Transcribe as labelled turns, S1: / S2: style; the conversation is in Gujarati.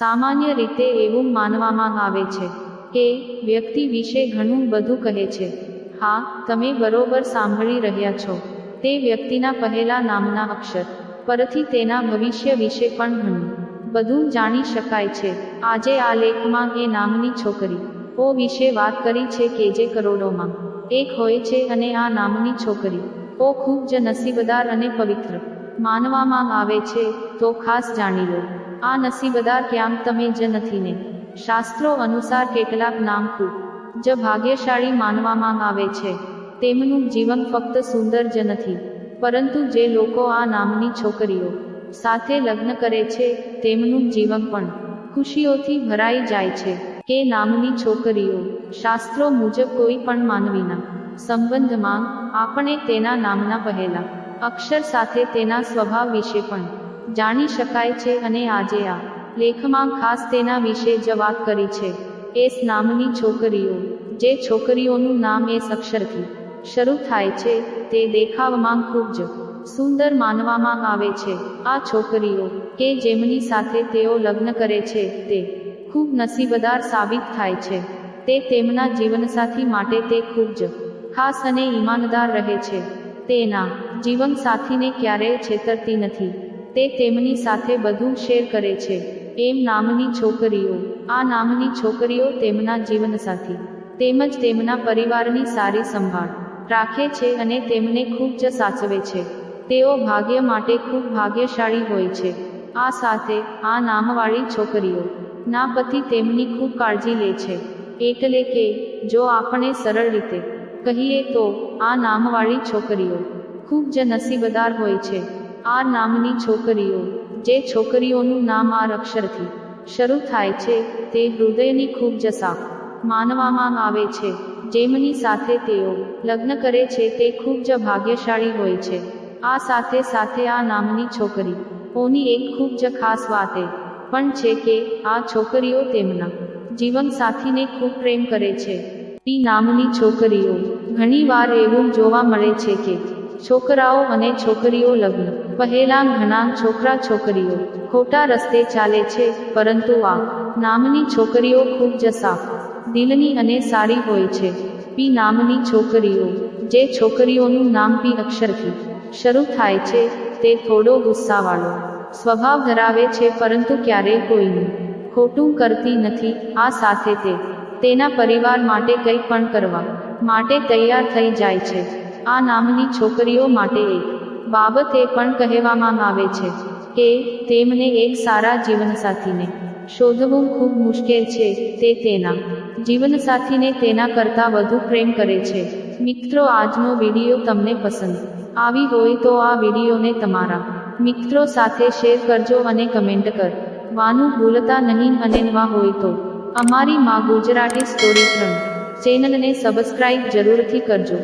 S1: સામાન્ય રીતે એવું માનવામાં આવે છે કે વ્યક્તિ વિશે ઘણું બધું કહે છે. હા, તમે બરોબર સાંભળી રહ્યા છો. તે વ્યક્તિના પહેલા નામના અક્ષર, પરથી તેના ભવિષ્ય વિશે પણ ઘણું બધું જાણી શકાય છે. આજે આ લેખમાં એ નામની છોકરી, ઓ વિશે વાત કરી છે કે જે કરોડોમાં એક હોય છે અને આ નામની છોકરી, ઓ ખૂબ જ નસીબદાર અને પવિત્ર માનવામાં આવે છે, તો ખાસ જાણી લો. આ નસીબદાર ક્યાંક તમે જ નથી ને શાસ્ત્રો અનુસાર કેટલાક નામ ખૂબ, જ ભાગ્યશાળી માનવામાં આવે છે. તેમનું જીવન ફક્ત સુંદર જ નથી, પરંતુ જે લોકો આ નામની છોકરીઓ સાથે લગ્ન કરે છે, તેમનું જીવન પણ ખુશીઓથી ભરાઈ જાય છે કે નામની છોકરીઓ શાસ્ત્રો મુજબ કોઈ પણ માનવીના સંબંધમાં આપણે તેના નામના પહેલા અક્ષર સાથે તેના સ્વભાવ વિશે પણ જાણી શકાય છે અને આજે આ લેખમાં ખાસ તેના વિશે જ વાત કરી છે. એસ નામની છોકરીઓ. જે છોકરીઓનું નામ એસ અક્ષરથી શરૂ થાય છે, તે દેખાવમાં ખૂબ જ સુંદર માનવામાં આવે છે. આ છોકરીઓ કે જેમની સાથે તેઓ લગ્ન કરે છે, તે ખૂબ નસીબદાર સાબિત થાય છે. તે તેમના જીવનસાથી માટે તે ખૂબ જ ખાસ અને ઈમાનદાર રહે છે. તેના જીવનસાથીને ક્યારેય છેતરતી નથી. તે તેમની સાથે બધું શેર કરે છે, એમ નામની છોકરીઓ. આ નામની છોકરીઓ તેમના જીવનસાથી, તેમજ તેમના પરિવારની સારી સંભાળ રાખે છે અને તેમને ખૂબ જ સાચવે છે. તેઓ ભાગ્ય માટે ખૂબ ભાગ્યશાળી હોય છે. આ સાથે, આ નામવાળી છોકરીઓ, ના પતિ તેમની ખૂબ કાળજી લે છે. એટલે કે, જો આપણે સરળ રીતે કહીએ તો, આ નામવાળી છોકરીઓ ખૂબ જ નસીબદાર હોય છે. આ નામની છોકરીઓ, જે છોકરીઓનું નામ આ અક્ષરથી શરૂ થાય છે, તે હૃદયની ખૂબ જ સાફ માનવામાં આવે છે. જેમની સાથે તેઓ લગ્ન કરે છે, તે ખૂબ જ ભાગ્યશાળી હોય છે. આ સાથે સાથે આ નામની છોકરી, ઓની એક ખૂબ જ ખાસ વાત એ પણ છે કે, આ છોકરીઓ તેમના જીવનસાથીને ખૂબ પ્રેમ કરે છે. ટી નામની છોકરીઓ ઘણીવાર એવું જોવા મળે છે કે, છોકરાઓ અને છોકરીઓ લગ્ન પહેલા ઘણા છોકરા છોકરીઓ ખોટા રસ્તે ચાલે છે, પરંતુ આ નામની છોકરીઓ ખૂબ જ સાફ દિલની અને સારી હોય છે. પી નામની છોકરીઓ, જે છોકરીઓનું નામ પી અક્ષરથી શરૂ થાય છે, તે થોડો ગુસ્સાવાળો સ્વભાવ ધરાવે છે, પરંતુ ક્યારેય કોઈનું ખોટું કરતી નથી. આ સાથે તે તેના પરિવાર માટે કંઈ પણ કરવા માટે તૈયાર થઈ જાય છે. આ નામની છોકરીઓ માટે એક બાબત પણ કહેવામાં આવે છે કે તેમને એક સારા જીવનસાથીને શોધવું ખૂબ મુશ્કેલ છે તે તેના જીવનસાથીને તેના કરતાં વધુ પ્રેમ કરે છે. મિત્રો, આજનો વીડિયો તમને પસંદ આવી હોય તો આ વિડીયોને તમારા મિત્રો સાથે શેર કરજો અને કમેન્ટ કરવાનું ભૂલતા નહીં અને નવા હોય તો અમારી માં ગુજરાતી સ્ટોરી ત્રણ ચેનલને સબસ્ક્રાઇબ જરૂરથી કરજો.